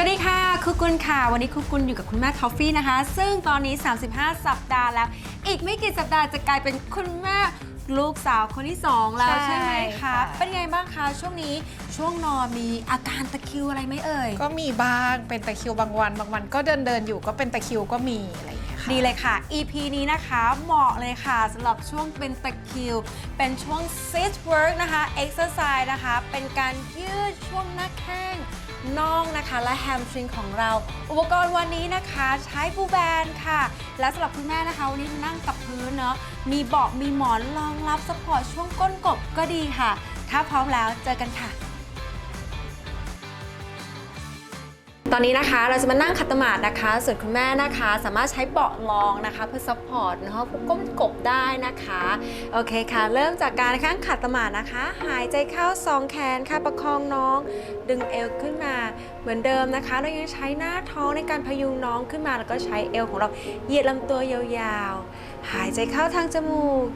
สวัสดีค่ะคุกกุลค่ะ วันนี้คุกกุลอยู่กับคุณแม่ทอฟฟี่นะคะ ซึ่งตอนนี้ 35 สัปดาห์แล้ว อีกไม่กี่สัปดาห์จะกลายเป็นคุณแม่ลูกสาวคนที่ 2 แล้วใช่ใช่ไหมคะค่ะเป็นไงบ้างคะช่วงนี้ช่วงนอนมีอาการตะคริวอะไรไหมเอ่ย ก็มีบ้างเป็นตะคริวบางวัน บางวันก็เดินเดินๆอยู่ก็เป็นตะคริวก็มีอะไรอย่างเงี้ยค่ะ ดีเลยค่ะ EP นี้นะคะเหมาะเลยค่ะสำหรับช่วงเป็นตะคริว เป็นช่วง sit work นะคะ exercise นะคะ เป็นการยืดช่วงหน้าแข้ง น่องนะคะ และแฮมสตริงของเรา อุปกรณ์วันนี้นะคะใช้บูแบนค่ะ และสำหรับคุณแม่นะคะ วันนี้นั่งกับพื้นเนาะมีเบาะมีหมอนรองรับสปอร์ตช่วงก้นกบก็ดีค่ะ ถ้าพร้อมแล้วเจอกันค่ะ ตอนนี้นะคะเราจะมานั่งขัดสมาธินะคะ ส่วนคุณแม่นะคะ สามารถใช้เบาะรองนะคะ เพื่อซัพพอร์ตนะคะพวกก้มกบได้นะคะโอเคค่ะ เริ่มจากการข้างขัดสมาธินะคะ หายใจเข้าสองแขนค่ะประคองน้อง ดึงเอวขึ้นมาเหมือนเดิมนะคะ เรายังใช้หน้าท้องในการพยุงน้องขึ้นมา แล้วก็ใช้เอวของเราเหยียดลำตัวยาวๆ หายใจเข้าทางจมูก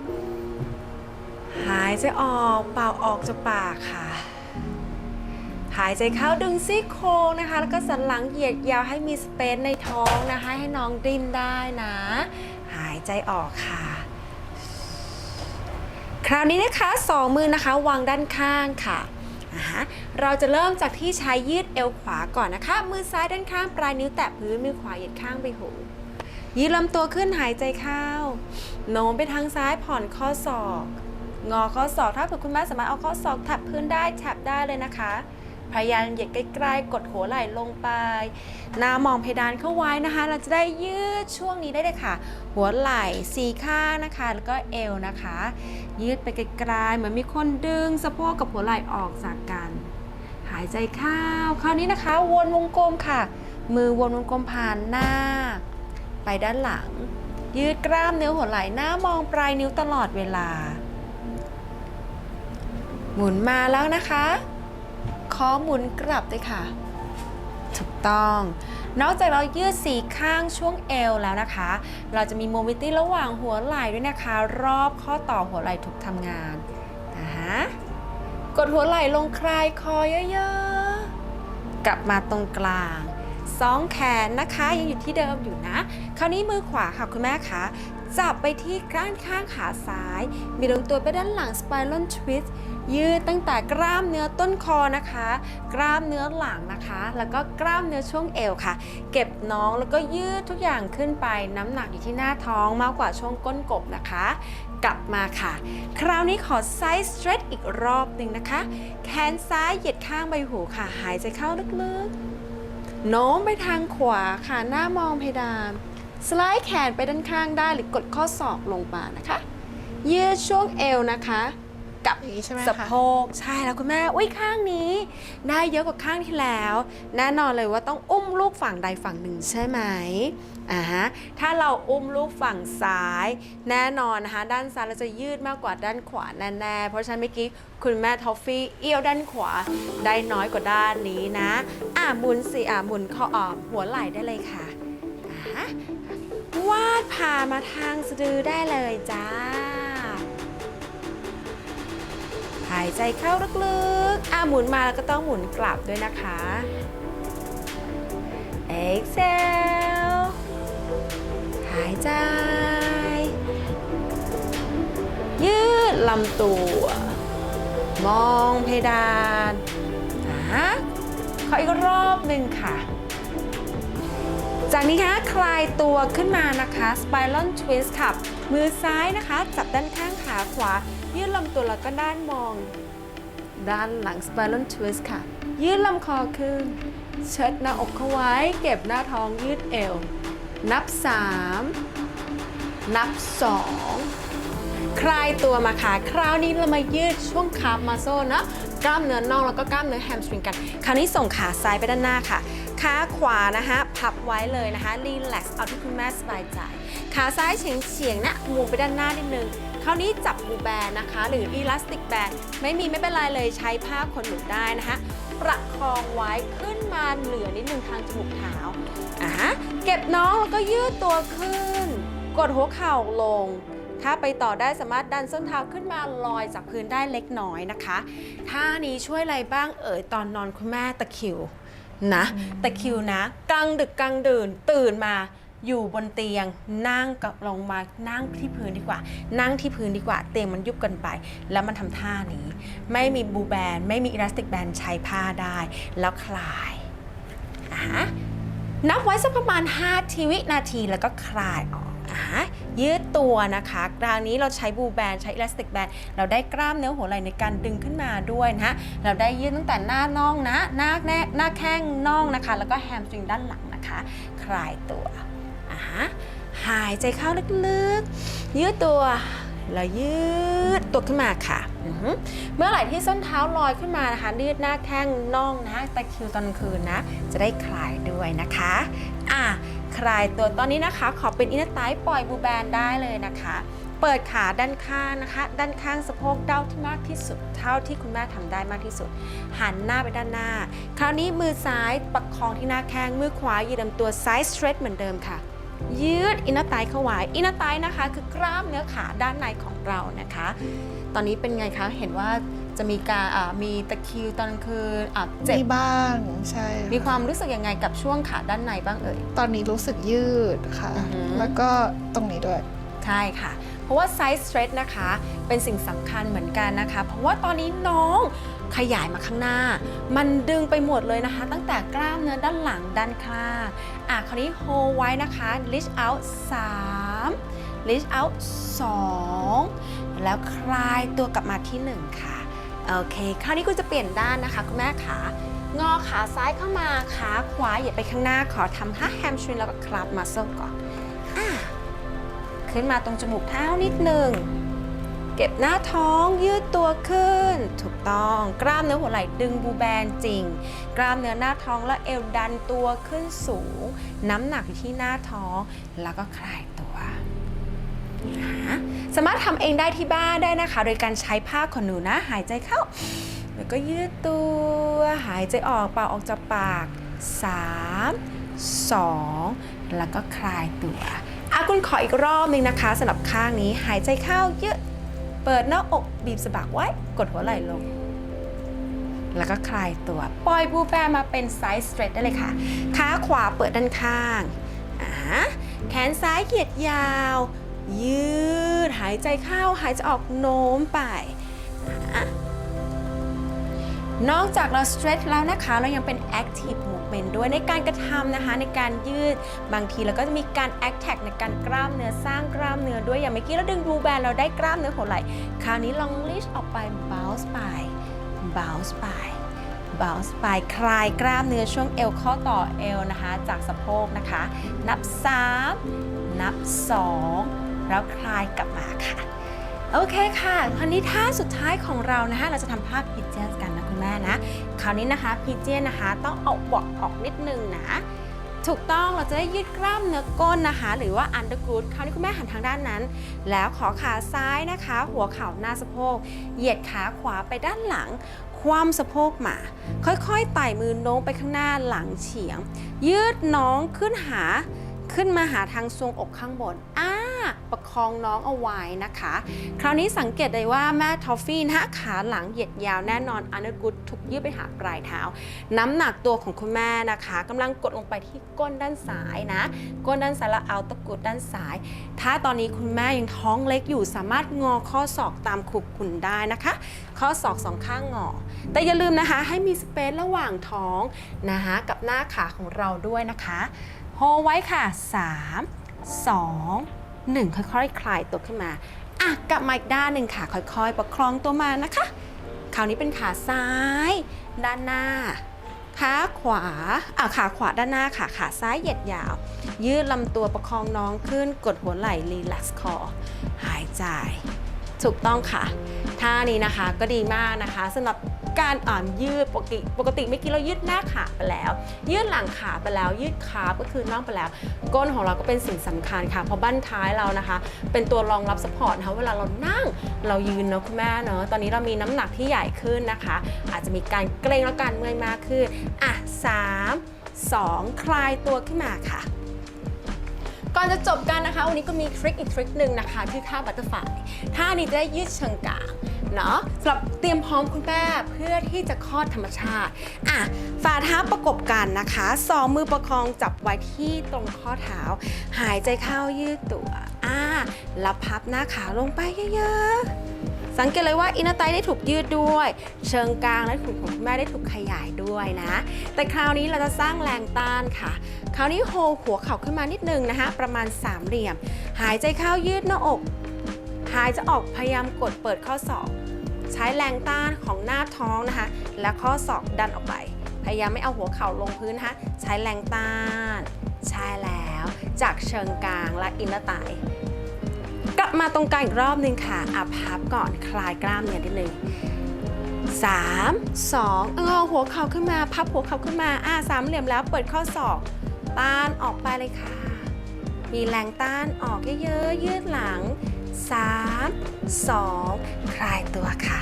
หายใจออกเป่าออกจากปากค่ะ หายใจเข้าดึงซี่โครงนะคะ แล้วก็สันหลังเหยียดยาวให้มีสเปซในท้องนะคะ ให้น้องดิ้นได้นะ หายใจออกค่ะ คราวนี้นะคะสองมือนะคะวางด้านข้างค่ะอ่าฮะเราจะเริ่มจากที่ใช้ยืดเอวขวาก่อนนะคะ มือซ้ายด้านข้างปลายนิ้วแตะพื้นมือขวาเหยียดข้างไปหูยืดลำตัวขึ้นหายใจเข้าโน้มไปทางซ้ายผ่อนข้อศอก งอข้อศอกถ้าเผื่อคุณแม่สามารถเอาข้อศอกแทับพื้นได้แทับได้เลยนะคะ พยายามเหยียดใกล้ๆ กดหัวไหล่ลงไป หน้ามองเพดานเข้าไว้นะคะ เราจะได้ยืดช่วงนี้ได้เลยค่ะ หัวไหล่สีข้างนะคะ แล้วก็เอวนะคะ ยืดไปไกลๆเหมือนมีคนดึงสะโพกกับหัวไหล่ออกจากกัน หายใจเข้าคราวนี้นะคะ วนวงกลมค่ะ มือวนวงกลมผ่านหน้า ไปด้านหลัง ยืดกล้ามเนื้อหัวไหล่หน้ามองปลายนิ้วตลอดเวลาหมุนมาแล้วนะคะ ข้อหมุนกลับด้วยค่ะ ถูกต้อง นอกจากเรายืดสีข้างช่วงเอวแล้วนะคะ เราจะมีโมบิตี้ระหว่างหัวไหล่ด้วยนะคะ รอบข้อต่อหัวไหล่ถูกทำงานนะฮะกดหัวไหล่ลงคลายคอเยอะๆ กลับมาตรงกลางสองแขนนะคะ ยังอยู่ที่เดิมอยู่นะ คราวนี้มือขวาค่ะคุณแม่คะจับไปที่ด้านข้างขาซ้าย มีลงตัวไปด้านหลัง spiral twist ยืดตั้งแต่กล้ามเนื้อต้นคอนะคะ กล้ามเนื้อหลังนะคะ แล้วก็กล้ามเนื้อช่วงเอวค่ะ เก็บน้องแล้วก็ยืดทุกอย่างขึ้นไป น้ำหนักอยู่ที่หน้าท้องมากกว่าช่วงก้นกบนะคะ กลับมาค่ะ คราวนี้ขอไซส์ stretch อีกรอบหนึ่งนะคะ แขนซ้ายเหยียดข้างใบหูค่ะ หายใจเข้าลึกๆ โน้มไปทางขวาค่ะ หน้ามองเพดาน สไลด์แขนไปด้านข้างได้หรือกดข้อศอกลงมานะคะ ยืดช่วงเอวนะคะ กับอย่างนี้ใช่ไหมคะสะโพกใช่แล้วคุณแม่อุ้ยข้างนี้ ได้เยอะกว่าข้างที่แล้ว แน่นอนเลยว่าต้องอุ้มลูกฝั่งใดฝั่งหนึ่งใช่ไหมอ่าฮะถ้าเราอุ้มลูกฝั่งซ้าย แน่นอนนะคะด้านซ้ายเราจะยืดมากกว่าด้านขวาแน่ๆเพราะฉะนั้นเมื่อกี้คุณแม่ทอฟฟี่เอี้ยวด้านขวาได้น้อยกว่าด้านนี้นะอะหมุนสิอะหมุนข้อออมหัวไหล่ได้เลยค่ะอ่าฮะวาดผ่ามาทางสะดือได้เลยจ้า หายใจเข้าลึกๆอะหมุนมาแล้วก็ต้องหมุนกลับด้วยนะคะ exhale หายใจ ยืดลำตัว มองเพดานอะขออีกรอบหนึ่งค่ะ จากนี้คะคลายตัวขึ้นมานะคะ spiral twist ค่ะ มือซ้ายนะคะ จับด้านข้างขาขวา ยืดลำตัวแล้วก็ด้านมอง ด้านหลัง spiral twist ค่ะ ยืดลำคอขึ้น เชิดหน้าอกเข้าไว้ เก็บหน้าท้องยืดเอว นับ 3 นับ 2 คลายตัวมาค่ะ คราวนี้เรามายืดช่วงคาร์มาโซนะกล้ามเนื้อน่องแล้วก็กล้ามเนื้อแฮมสตริงกัน คราวนี้ส่งขาซ้ายไปด้านหน้าค่ะ ขาขวานะคะพับไว้เลยนะคะรีแลกซ์เอาที่คุณแม่สบายใจ ขาซ้ายเฉียงเฉียงๆนะหมุนไปด้านหน้านิดนึง คราวนี้จับบูแบนนะคะ หรืออีลาสติกแบนไม่มีไม่เป็นไรเลยใช้ผ้าขนหนูได้นะคะ ประคองไว้ขึ้นมาเหนือนิดนึงทางจมูกเท้าอะเก็บน้องแล้วก็ยืดตัวขึ้น กดหัวเข่าลง ถ้าไปต่อได้สามารถดันส้นเท้าขึ้นมาลอยจากพื้นได้เล็กน้อยนะคะท่านี้ช่วยอะไรบ้างเอ่ยตอนนอนคุณแม่ตะคิวนะต่คิวนะกลางดึกกลางดื่นตื่นมา อยู่บนเตียงนั่งกับลงมานั่งที่พื้นดีกว่า นั่งที่พื้นดีกว่า เตียงมันยุบกันไป แล้วมันทำท่านี้ ไม่มีบูแบน ไม่มีอิลาสติกแบนใช้ผ้าได้ แล้วคลายอะฮะนับไว้สักประมาณ5ทีวินาทีแล้วก็คลายออกอะฮะยืดตัวนะคะคราวนี้เราใช้บูแบนใช้อิลาสติกแบนเราได้กล้ามเนื้อหัวไหล่ในการดึงขึ้นมาด้วยนะฮะเราได้ยืดตั้งแต่หน้าน่องนะ หน้าแนหน้าแข้งน่องนะคะ แล้วก็แฮมสตริงด้านหลังนะคะ คลายตัว หายใจเข้าลึกๆ ยืดตัวแล้วยืดตัวขึ้นมาค่ะ เมื่อไหร่ที่ส้นเท้าลอยขึ้นมานะคะ ยืดหน้าแข้งน่องนะตะคิวตอนคืนนะ จะได้คลายด้วยนะคะ อะ คลายตัวตอนนี้นะคะ ขอเป็นอินเนอร์ไตปล่อยบูแบนได้เลยนะคะ เปิดขาด้านข้างนะคะ ด้านข้างสะโพกเด้าที่มากที่สุด เท่าที่คุณแม่ทำได้มากที่สุด หันหน้าไปด้านหน้า คราวนี้มือซ้ายประคองที่หน้าแข้ง มือขวายืดลำตัวซ้ายสเตรทเหมือนเดิมค่ะ ยืดอินเนอร์ไตเข้าไว้อินเนอร์ไตนะคะคือกล้ามเนื้อขาด้านในของเรานะคะ ตอนนี้เป็นไงคะเห็นว่าจะมีการอ่ามีตะคริวตอนกลางคืนอะเจ็บมีบ้างใช่มีความรู้สึกยังไงกับช่วงขาด้านในบ้างเอ่ย ตอนนี้รู้สึกยืดค่ะ อือหือ แล้วก็ตรงนี้ด้วย ใช่ค่ะ เพราะว่าไซส์ stretch นะคะ เป็นสิ่งสำคัญเหมือนกันนะคะ เพราะว่าตอนนี้น้อง ขยายมาข้างหน้า มันดึงไปหมดเลยนะคะ ตั้งแต่กล้ามเนื้อด้านหลังด้านข้างอะคราวนี้ hold ไว้นะคะ reach out 3 reach out 2 แล้วคลายตัวกลับมาที่ 1 ค่ะ โอเค คราวนี้คุณจะเปลี่ยนด้านนะคะ คุณแม่ขางอขาซ้ายเข้ามา ขาขวาเหยียดไปข้างหน้าขอทำห้าแฮมสตริงแล้วก็คลับมัสเซลก่อนอขึ้นมาตรงจมูกเท้านิดหนึ่ง เก็บหน้าท้องยืดตัวขึ้น ถูกต้องกล้ามเนื้อหัวไหล่ดึงบูแบนจริง กล้ามเนื้อหน้าท้องและเอวดันตัวขึ้นสูง น้ำหนักอยู่ที่หน้าท้องแล้วก็คลายตัวสามารถทำเองได้ที่บ้านได้นะคะ โดยการใช้ผ้าขนหนูนะหายใจเข้า แล้วก็ยืดตัวหายใจออกเป่าออกจากปาก 3 2 แล้วก็คลายตัวอากุณขออีกรอบหนึงนะคะสำหรับข้างนี้หายใจเข้ายืด เปิดหน้าอกบีบสะบักไว้ กดหัวไหล่ลง แล้วก็คลายตัว ปล่อยบูแบมาเป็นไซส์สเตรทได้เลยค่ะ ขาขวาเปิดด้านข้างอ่าแขนซ้ายเหยียดยาว ยืด หายใจเข้า หายใจออกโน้มไปอนอกจากเรา stretch แล้วนะคะ เรายังเป็นแอคทีฟ active movement ด้วยในการกระทำนะคะ ในการยืดบางทีเราก็จะมีการ attack ในการกล้ามเนื้อสร้างกล้ามเนื้อด้วยอย่างเมื่อกี้เราดึงบูแบนเราได้กล้ามเนื้อหัวไหล่คราวนี้ลอง reach ออกไป bounce ไป bounce ไป bounce ไปคลายกล้ามเนื้อช่วงเอวข้อต่อเอวนะคะ จากสะโพกนะคะ นับ 3 นับ 2 แล้วคลายกลับมาค่ะ โอเคค่ะคราวนี้ท่าสุดท้ายของเรานะคะ เราจะทำท่าพิเจนกันนะ แม่นะ คราวนี้นะคะพิเจนนะคะต้องเอาเบาะออกนิดนึงนะถูกต้องเราจะได้ยืดกล้ามเนื้อก้นนะคะ หรือว่า under glute คราวนี้คุณแม่หันทางด้านนั้น แล้วขอขาซ้ายนะคะ หัวเข่าหน้าสะโพก เหยียดขาขวาไปด้านหลัง คว่ำสะโพกมา ค่อยๆไต่มือโน้มไปข้างหน้าหลังเฉียง ยืดน้องขึ้นหาขึ้นมาหาทางทรวงอกข้างบนอ่า ประคองน้องเอาไว้นะคะ คราวนี้สังเกตได้ว่าแม่ทอฟฟี่นะขาหลังเหยียดยาวแน่นอนอันเดอร์กุดถูกยืดไปหาปลายเท้า น้ำหนักตัวของคุณแม่นะคะกำลังกดลงไปที่ก้นด้านซ้ายนะ ก้นด้านซ้ายแล้วเอาตะกรุดด้านซ้าย ถ้าตอนนี้คุณแม่ยังท้องเล็กอยู่สามารถงอข้อศอกตามขุบขุนได้นะคะ ข้อศอกสองข้างงอ แต่อย่าลืมนะคะ ให้มีสเปซระหว่างท้องนะคะกับหน้าขาของเราด้วยนะคะโฮไว้ค่ะ 3 2 1ค่อยๆ คลายตัวขึ้นมาอะกลับมาอีกด้านหนึ่งค่ะ ค่อยๆ ประคองตัวมานะคะ คราวนี้เป็นขาซ้าย ด้านหน้า ขาขวาอะขาขวาด้านหน้าค่ะ ขาซ้ายเหยียดยาว ยืดลำตัวประคองน้องขึ้น กดหัวไหล่รีแลกซ์คอ หายใจ ถูกต้องค่ะ ท่านี้นะคะก็ดีมากนะคะสำหรับ การอ่านยืดปกติปกติเมื่อกี้เรายืดหน้าขาไปแล้ว ยืดหลังขาไปแล้ว ยืดขาก็คือน่องไปแล้ว ก้นของเราก็เป็นสิ่งสำคัญค่ะเพราะบั้นท้ายเรานะคะ เป็นตัวรองรับสปอร์ตนะคะเวลาเรานั่งเรายืนเนาะคุณแม่เนาะตอนนี้เรามีน้ำหนักที่ใหญ่ขึ้นนะคะ อาจจะมีการเกร็งและการเมื่อยมากขึ้นอะสามสองคลายตัวขึ้นมาค่ะ อนอนจะจบกันนะคะ วันนี้ก็มีทริคอีกทริคหนึ่งนะคะคือท่าบัตเตอร์ฟลายท่านี้จะได้ยืดเชิงกรางเนาะสำหรับเตรียมพร้อมคุณแม่เพื่อที่จะคลอดธรรมชาติอะฝ่าเท้าประกบกันนะคะสองมือประคองจับไว้ที่ตรงข้อเท้า หายใจเข้ายืดตัวอ่าแล้วพับหน้าขาลงไปเยอะๆ สังเกตเลยว่าอินเนอร์ไตได้ถูกยืดด้วย เชิงกลางและถุงของคุณแม่ได้ถูกขยายด้วยนะ แต่คราวนี้เราจะสร้างแรงต้านค่ะ คราวนี้โฮหัวเข่าขึ้นมานิดนึงนะคะ ประมาณสามเหลี่ยม หายใจเข้ายืดหน้าอก หายใจออกพยายามกดเปิดข้อศอกใช้แรงต้านของหน้าท้องนะคะ และข้อศอกดันออกไป พยายามไม่เอาหัวเข่าลงพื้นนะคะใช้แรงต้าน ใช่แล้ว จากเชิงกลางและอินเนอร์ไต มาตรงกลางอีกรอบหนึ่งค่ะอับพับก่อนคลายกล้ามเนื้อนิดนึงสามสองงอหัวเข่าขึ้นมา พับหัวเข่าขึ้นมาอ่าสามเหลี่ยมแล้วเปิดข้อศอกต้านออกไปเลยค่ะ มีแรงต้านออกเยอะๆยืดหลัง3 2คลายตัวค่ะ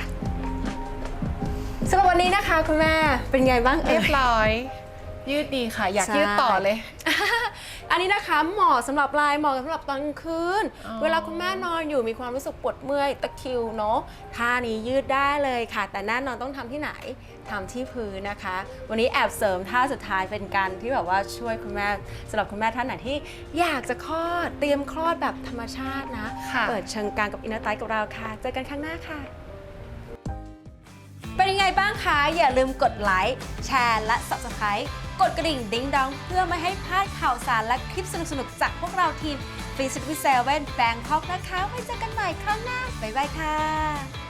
สำหรับวันนี้นะคะคุณแม่เป็นไงบ้างเอ่เรียยบร้อย ยืดดีค่ะ อยากใช่ ยืดต่อเลย อันนี้นะคะเหมาะสำหรับลายเหมาะสำหรับตอนกลางคืน อ๋อ เวลาคุณแม่นอนอยู่มีความรู้สึกปวดเมื่อยตะคริวเนาะท่านี้ยืดได้เลยค่ะ แต่แน่นอนต้องทำที่ไหนทำที่พื้นนะคะ วันนี้แอบเสริมท่าสุดท้ายเป็นการที่แบบว่าช่วยคุณแม่สำหรับคุณแม่ท่านไหนที่ อยากจะคลอดเตรียมคลอดแบบธรรมชาตินะ ค่ะ เปิดเชิงกลางกับอินเนอร์ไตกับเราค่ะ เจอกันครั้งหน้าค่ะ เป็นยังไงบ้างคะ อย่าลืมกดไลค์ แชร์ และ Subscribe กดกระดิ่งดิ้งดอง เพื่อไม่ให้พลาดข่าวสารและคลิปสนุกๆ จากพวกเราทีมฟรีซิตี้เซเว่นแบงคอกนะคะไว้เจอกันใหม่ครั้งหน้า บ๊ายบายค่ะ